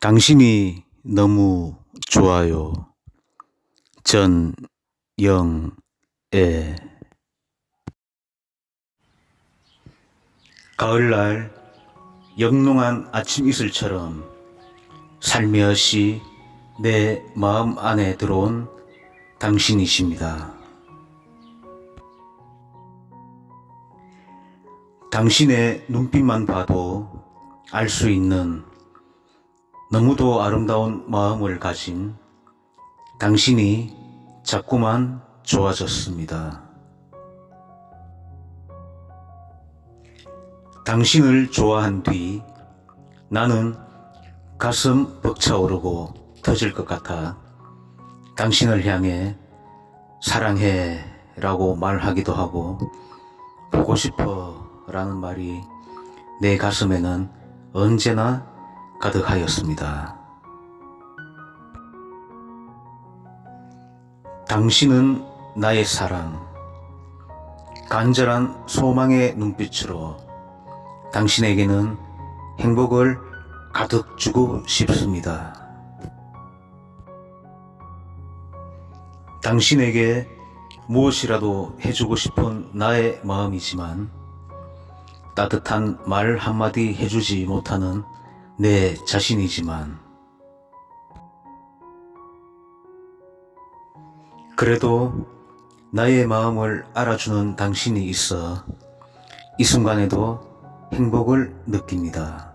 당신이 너무 좋아요. 전영애 가을날 영롱한 아침 이슬처럼 살며시 내 마음 안에 들어온 당신이십니다. 당신의 눈빛만 봐도 알 수 있는 너무도 아름다운 마음을 가진 당신이 자꾸만 좋아졌습니다. 당신을 좋아한 뒤 나는 가슴 벅차오르고 터질 것 같아 당신을 향해 사랑해 라고 말하기도 하고 보고 싶어 라는 말이 내 가슴에는 언제나 가득하였습니다. 당신은 나의 사랑, 간절한 소망의 눈빛으로 당신에게는 행복을 가득 주고 싶습니다. 당신에게 무엇이라도 해주고 싶은 나의 마음이지만 따뜻한 말 한마디 해주지 못하는 내 자신이지만 그래도 나의 마음을 알아주는 당신이 있어 이 순간에도 행복을 느낍니다.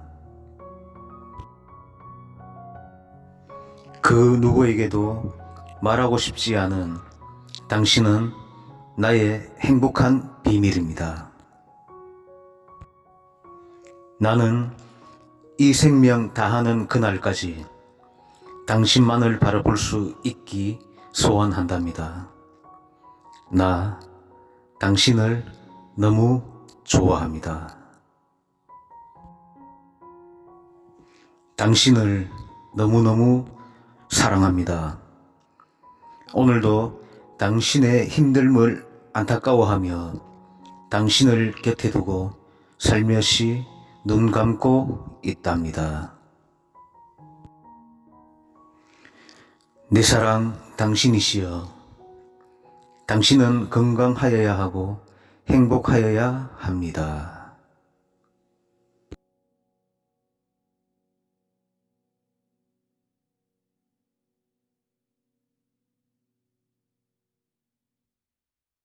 그 누구에게도 말하고 싶지 않은 당신은 나의 행복한 비밀입니다. 나는 이 생명 다하는 그날까지 당신만을 바라볼 수 있기 소원한답니다. 나 당신을 너무 좋아합니다. 당신을 너무너무 사랑합니다. 오늘도 당신의 힘듦을 안타까워하며 당신을 곁에 두고 살며시 눈 감고 있답니다. 내 사랑 당신이시여. 당신은 건강하여야 하고 행복하여야 합니다.